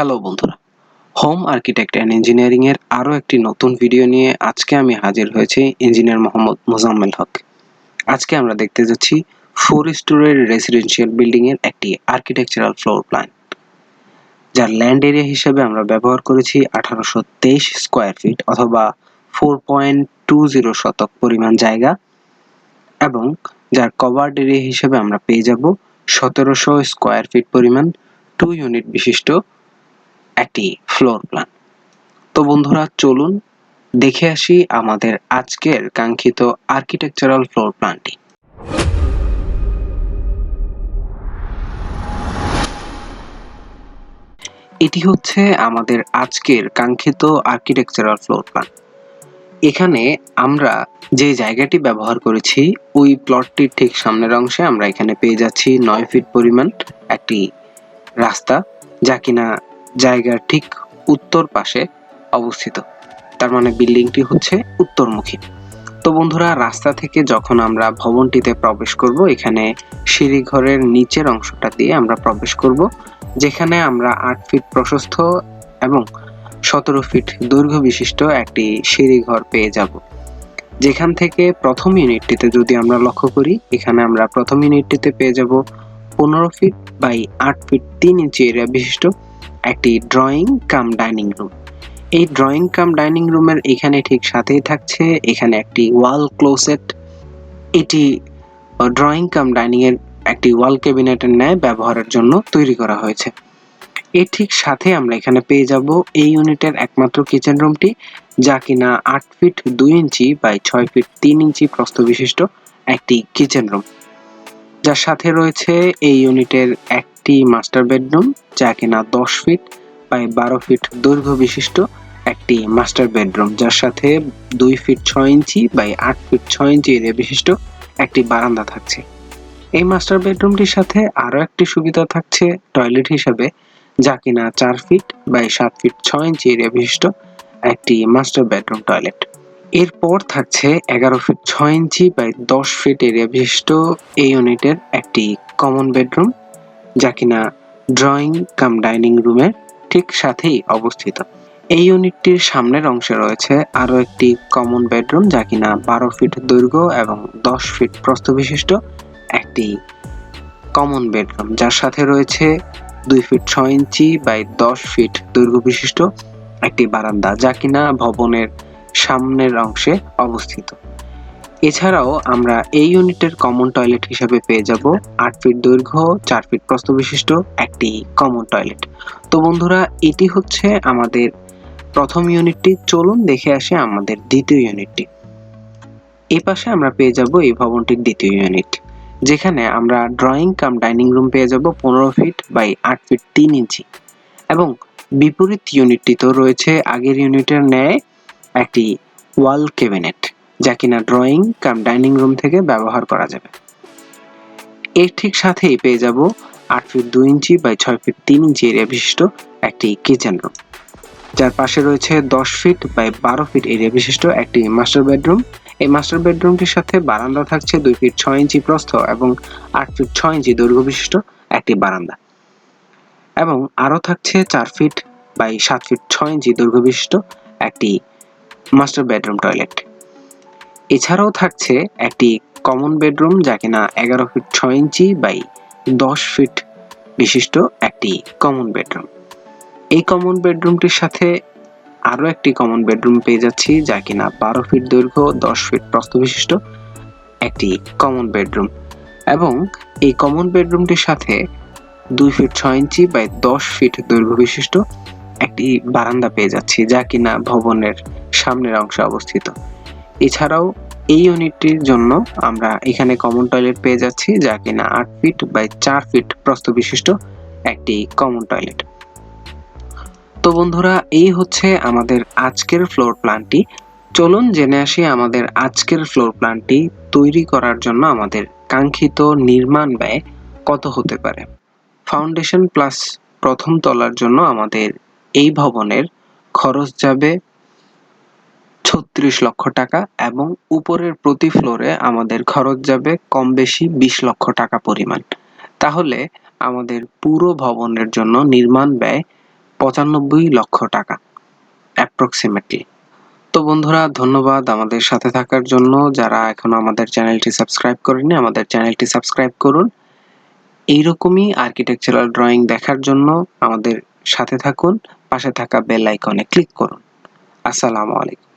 Hello বন্ধুরা home architect and engineering এর আরও একটি নতুন ভিডিও নিয়ে আজকে আমি হাজির হয়েছি ইঞ্জিনিয়ার মোহাম্মদ মোজাম্মেল হক। আজকে আমরা দেখতে যাচ্ছি ফোর স্টোরের রেসিডেন্সিয়াল বিল্ডিং এর একটি আর্কিটেকচারাল ফ্লোর প্ল্যান যার ল্যান্ড এরিয়া হিসেবে আমরা ব্যবহার করেছি আঠারোশো তেইশ স্কোয়ার ফিট অথবা ফোর পয়েন্ট টু জিরো শতক পরিমাণ জায়গা এবং যার কভার্ড এরিয়া হিসেবে আমরা পেয়ে যাব সতেরোশো স্কোয়ার ফিট পরিমাণ টু ইউনিট বিশিষ্ট একটি ফ্লোর প্ল্যান তো বন্ধুরা, চলুন দেখে আসি আমাদের আজকের কাঙ্ক্ষিত আর্কিটেকচারাল ফ্লোর প্ল্যানটি এটি হচ্ছে আমাদের আজকের কাঙ্ক্ষিত আর্কিটেকচারাল ফ্লোর প্ল্যান এখানে আমরা যে জায়গাটি ব্যবহার করেছি, ওই প্লটটির ঠিক সামনের অংশে আমরা এখানে পেয়ে যাচ্ছি নয় ফিট পরিমাণ একটি রাস্তা, যা কিনা জায়গার ঠিক উত্তর পাশে অবস্থিত। তার মানে বিল্ডিংটি হচ্ছে উত্তরমুখী। তো বন্ধুরা, রাস্তা থেকে যখন আমরা ভবনটিতে প্রবেশ করব, এখানে সিঁড়িঘরের নিচের অংশটা দিয়ে আমরা প্রবেশ করব, যেখানে আমরা আট ফিট প্রশস্ত এবং সতেরো ফিট দৈর্ঘ্য বিশিষ্ট একটি সিঁড়িঘর পেয়ে যাব। যেখান থেকে প্রথম ইউনিটটিতে যদি আমরা লক্ষ্য করি, এখানে আমরা প্রথম ইউনিটটিতে পেয়ে যাব পনেরো ফিট বাই আট ফিট তিন ইঞ্চি এরিয়া বিশিষ্ট একটি ড্রয়িং কাম ডাইনিং রুম এই ড্রয়িং কাম ডাইনিং রুমের এখানে ঠিক সাথেই থাকছে, এখানে একটি ওয়াল ক্লোসেট এটি ড্রয়িং কাম ডাইনিং এর একটি ওয়াল ক্যাবিনেটের ন্যায় ব্যবহারের জন্য তৈরি করা হয়েছে। এর ঠিক সাথে আমরা এখানে পেয়ে যাব এই ইউনিটের একমাত্র কিচেন রুমটি যা কিনা আট ফিট দুই ইঞ্চি বাই ছয় ফিট তিন ইঞ্চি প্রস্থ বিশিষ্ট একটি কিচেন রুম যার সাথে রয়েছে এই ইউনিটের একটি মাস্টার বেডরুম যা কিনা দশ ফিট বাই বারো ফিট দৈর্ঘ্য বিশিষ্ট একটি মাস্টার বেডরুম যার সাথে দুই ফিট ছয় ইঞ্চি বাই আট ফিট ছয় ইঞ্চি এরিয়া বিশিষ্ট একটি বারান্দা থাকছে। এই মাস্টার বেডরুমটির সাথে আরও একটি সুবিধা থাকছে টয়লেট হিসাবে, যা কিনা চার ফিট বাই সাত ফিট ছয় ইঞ্চি এরিয়া বিশিষ্ট একটি মাস্টার বেডরুম টয়লেট এরপর থাকছে এগারো ফিট ছয় ইঞ্চি বাই দশ ফিট এরিয়া বিশিষ্ট এই ইউনিটের একটি কমন বেডরুম যা কিনা ড্রয়িং কাম ডাইনিং রুমের ঠিক সাথেই অবস্থিত। এই ইউনিটটির সামনের অংশে রয়েছে আরও একটি কমন বেডরুম যা কিনা বারো ফিট দৈর্ঘ্য এবং দশ ফিট প্রস্থ বিশিষ্ট একটি কমন বেডরুম যার সাথে রয়েছে দুই ফিট ছয় ইঞ্চি বাই দশ ফিট দৈর্ঘ্য বিশিষ্ট একটি বারান্দা, যা কিনা ভবনের সামনের অংশে অবস্থিত। এছাড়াও আমরা এই ইউনিটের কমন টয়লেট হিসেবে পেয়ে যাব আট ফিট দৈর্ঘ্য, চার ফিট প্রস্থ বিশিষ্ট একটি কমন টয়লেট তো বন্ধুরা, এটি হচ্ছে আমাদের প্রথম ইউনিটটি। চলুন দেখে আসে আমাদের দ্বিতীয় ইউনিটটি। এই পাশে আমরা পেয়ে যাব এই ভবনটির দ্বিতীয় ইউনিট, যেখানে আমরা ড্রয়িং কাম ডাইনিং রুম পেয়ে যাব পনেরো ফিট বাই আট ফিট তিন ইঞ্চি। এবং বিপরীত ইউনিটটি তো রয়েছে আগের ইউনিটের ন্যায় একটি ওয়াল ক্যাবিনেট যা কিনা ড্রয়িং কাম ডাইনিং রুম থেকে ব্যবহার করা যাবে। এর ঠিক সাথেই পেয়ে যাব আট ফিট দুই ইঞ্চি বাই ছয় ফিট তিন ইঞ্চি এরিয়া বিশিষ্ট একটি কিচেন রুম যার পাশে রয়েছে দশ ফিট বাই বারো ফিট এরিয়া বিশিষ্ট একটি মাস্টার বেডরুম এই মাস্টার বেডরুমটির সাথে বারান্দা থাকছে দুই ফিট ছয় ইঞ্চি প্রস্থ এবং আট ফিট ছয় ইঞ্চি দৈর্ঘ্য বিশিষ্ট একটি বারান্দা। এবং আরও থাকছে চার ফিট বাই সাত ফিট ছয় ইঞ্চি দৈর্ঘ্য বিশিষ্ট একটি মাস্টার বেডরুম টয়লেট এছাড়াও থাকছে একটি কমন বেডরুম যা কিনা এগারো ফিট ছয় ইঞ্চি বাই দশ ফিট বিশিষ্ট একটি কমন বেডরুম এই কমন বেডরুমটির সাথে আরও একটি কমন বেডরুম পেয়ে যাচ্ছি যা কিনা বারো ফিট দৈর্ঘ্য, দশ ফিট প্রস্থ বিশিষ্ট একটি কমন বেডরুম এবং এই কমন বেডরুমটির সাথে দুই ফিট ছয় ইঞ্চি বাই দশ ফিট দৈর্ঘ্য বিশিষ্ট একটি বারান্দা পেয়ে যাচ্ছি যা কিনা ভবনের সামনের অংশে অবস্থিত। এছাড়াও এই ইউনিটটির জন্য আমরা এখানে কমন টয়লেট পেয়ে যাচ্ছি, যা কিনা আট ফিট বাই চার ফিট প্রস্থ বিশিষ্ট একটি কমন টয়লেট তো বন্ধুরা, এই হচ্ছে আমাদের আজকের ফ্লোর প্ল্যানটি চলুন জেনে আসি আমাদের আজকের ফ্লোর প্ল্যানটি তৈরি করার জন্য আমাদের কাঙ্ক্ষিত নির্মাণ ব্যয় কত হতে পারে। ফাউন্ডেশন প্লাস প্রথম তলার জন্য আমাদের এই ভবনের খরচ যাবে ছত্রিশ লক্ষ টাকা এবং উপরের প্রতি ফ্লোরে আমাদের খরচ যাবে কম বেশি বিশ লক্ষ টাকা পরিমাণ। তাহলে আমাদের পুরো ভবনের জন্য নির্মাণ ব্যয় পঁচানব্বই লক্ষ টাকা অ্যাপ্রক্সিমেটলি তো বন্ধুরা, ধন্যবাদ আমাদের সাথে থাকার জন্য। যারা এখনও আমাদের চ্যানেলটি সাবস্ক্রাইব করেনি আমাদের চ্যানেলটি সাবস্ক্রাইব করুন। এইরকমই আর্কিটেকচারাল ড্রয়িং দেখার জন্য আমাদের সাথে থাকুন। পাশে থাকা বেল আইকনে ক্লিক করুন। আসসালামু আলাইকুম।